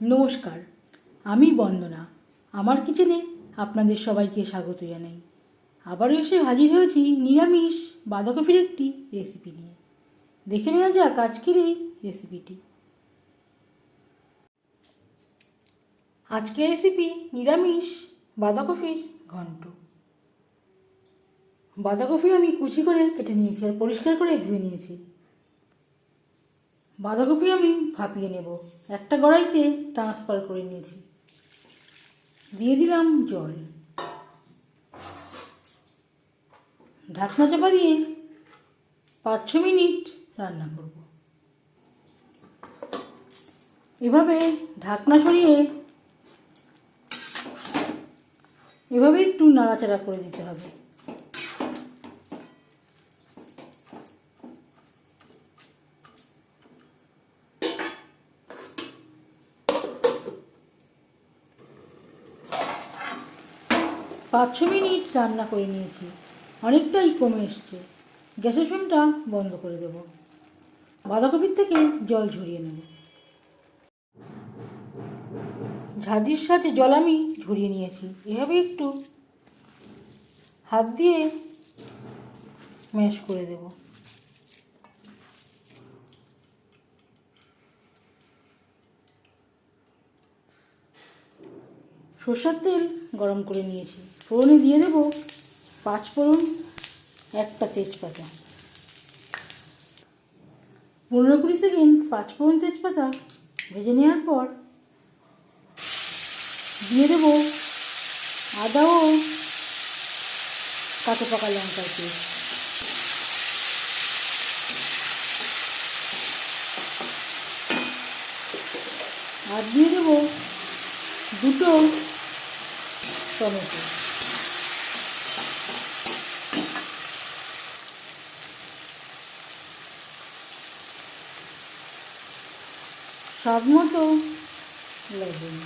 নমস্কার, আমি বন্দনা। আমার কিচেনে আপনাদের সবাইকে স্বাগত জানাই। আবারও এসে হাজির হয়েছি নিরামিষ বাঁধাকপির একটি রেসিপি নিয়ে। দেখে নেওয়া যাক আজকের এই রেসিপিটি আজকের রেসিপি নিরামিষ বাঁধাকপির ঘন্ট। বাঁধাকপি আমি কুচি করে কেটে নিয়েছি আর পরিষ্কার করে ধুয়ে নিয়েছি। বাঁধাকপি আমি ভাপিয়ে নেব। একটা কড়াইতে ট্রান্সফার করে নিয়েছি। দিয়ে দিলাম জল। ঢাকনা চাপা দিয়ে পাঁচ ছ মিনিট রান্না করব। এভাবে ঢাকনা সরিয়ে এভাবে একটু নাড়াচাড়া করে দিতে হবে। পাঁচ ছ মিনিট রান্না করে নিয়েছি। অনেকটাই কমে এসছে। গ্যাসের ফ্লেমটা বন্ধ করে দেব। বাঁধাকপির থেকে জল ঝরিয়ে নেব। ঝাঁঝির সাথে জল আমি ঝরিয়ে নিয়েছি। এভাবে একটু হাত দিয়ে ম্যাশ করে দেব। সর্ষের তেল গরম করে নিয়েছি। ফোড়নে দিয়ে দেব পাঁচ ফোড়ন, একটা তেজপাতা। পনেরো কুড়ি সেকেন্ড পাঁচ ফোড়ন তেজপাতা ভেজে নেওয়ার পর দিয়ে দেব আদা ও কাঁচা পাকা লঙ্কার পেস্ট। আর দিয়ে দেবো দুটো টমেটো স্বাদ মতো লবণ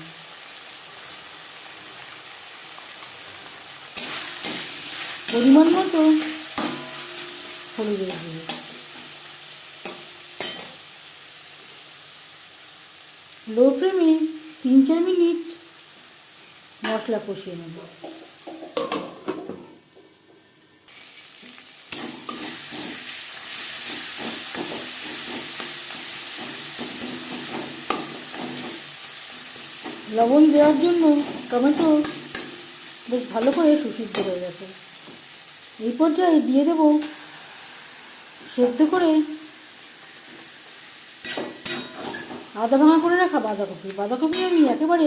পরিমাণ মতো হলুদের গুঁড়ো লো ফ্লেমে তিন চার মিনিট মশলা কষিয়ে নেব। লবণ দেওয়ার জন্য টমেটো বেশ ভালো করে সুসিদ্ধ হয়ে গেছে। এই পর্যায়ে দিয়ে দেব সেদ্ধ করে আদা ভাঙা করে রাখা বাঁধাকপি। বাঁধাকপি আমি একেবারে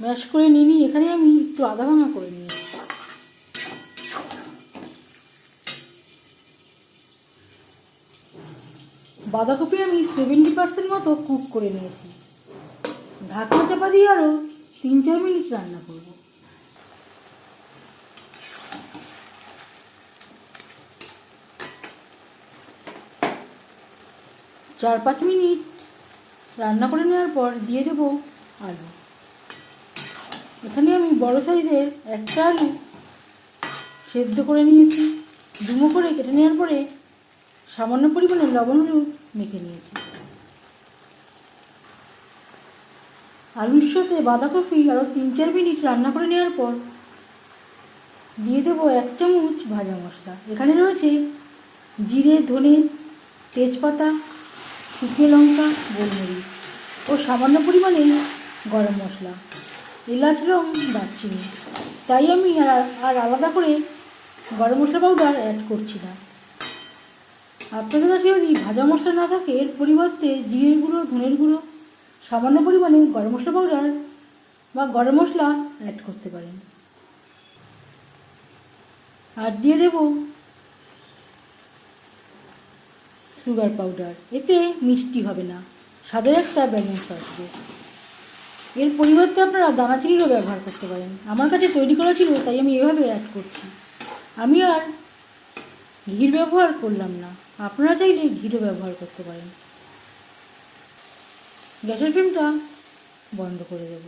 ম্যাশ করে নিই এখানে আমি একটু আদা ভাঙা করে নিই বাঁধাকপি আমি সেভেন্টি পার্সেন্ট মতো কুক করে নিয়েছি। ঢাকনা চাপা দিয়ে আরও তিন চার মিনিট রান্না করব। চার পাঁচ মিনিট রান্না করে নেওয়ার পর দিয়ে দেবো আলু। এখানে আমি বড় সাইজের একটা আলু সেদ্ধ করে নিয়েছি। ডুমো করে কেটে নেওয়ার পরে সামান্য পরিমাণে লবণ হলুদ মেখে নিয়েছি। আলুর সাথে বাঁধাকপি আরও তিন চার মিনিট রান্না করে নেওয়ার পর দিয়ে দেবো এক চামচ ভাজা মশলা। এখানে রয়েছে জিরে, ধনে, তেজপাতা, শুকনো লঙ্কা, গোলমরিচ ও সামান্য পরিমাণে গরম মশলা। এলাচ রং দারচিনি তাই আমি আর আর আলাদা করে গরম মশলা পাউডার অ্যাড করছি না। আপনাদের কাছে যদি ভাজা মশলা না থাকে, এর পরিবর্তে জিরের গুঁড়ো, ধনের গুঁড়ো, সামান্য পরিমাণে গরম মশলা পাউডার বা গরম মশলা অ্যাড করতে পারেন। আর দিয়ে দেব সুগার পাউডার এতে মিষ্টি হবে না। স্বাদের একটা ব্যালেন্স আসবে। এর পরিবর্তে আপনারা দানা চিনিরও ব্যবহার করতে পারেন। আমার কাছে তৈরি করা ছিল, তাই আমি এভাবে অ্যাড করছি। আমি আর ঘির ব্যবহার করলাম না। আপনারা চাইলে ঘিরও ব্যবহার করতে পারেন। গ্যাসের ফ্লেমটা বন্ধ করে দেব।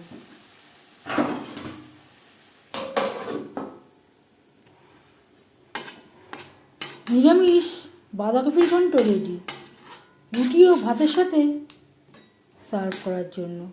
নিরামিষ বাঁধাকপির ঘন্ট রেডি। রুটি ও ভাতের সাথে সার্ভ করার জন্য।